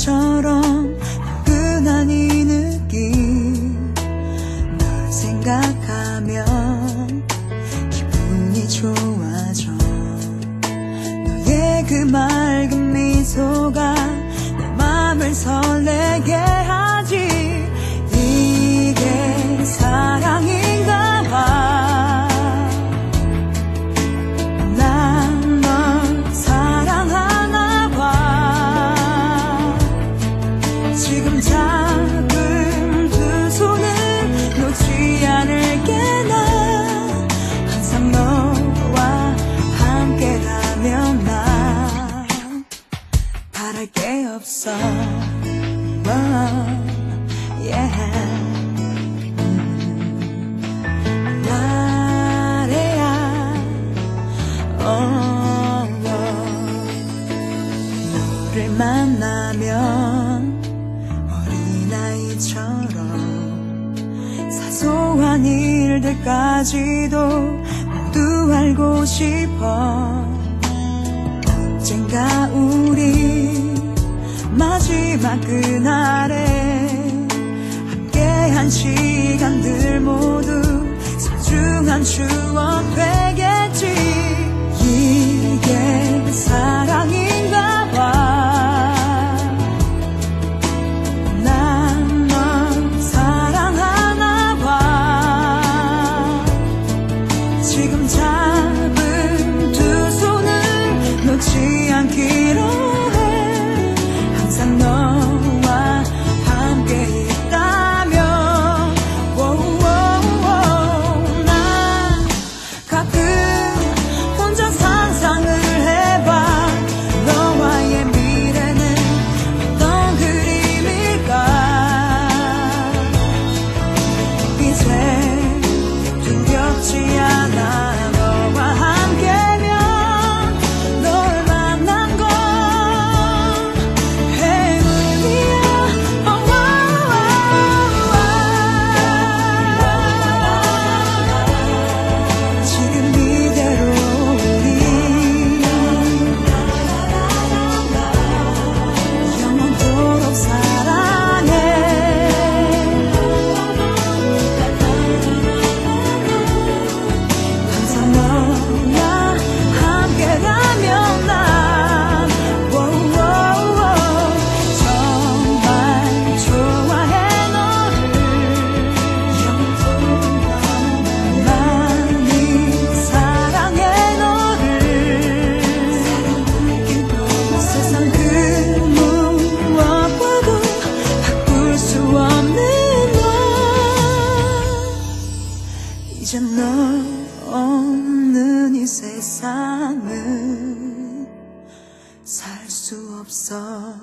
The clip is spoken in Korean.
것처럼 흔한이 느낌. 널 생각하면 기분이 좋아져. 너의 그 맑은 미소가 내 맘을 설레 할 게 없어 oh, yeah. 음, 말해야 oh, oh. 너를 만나면 어린아이처럼 사소한 일들까지도 모두 알고 싶어 언젠가 우리 마지막 그날에 함께한 시간들 모두 소중한 추억. 너 없는 이 세상은 살 수 없어.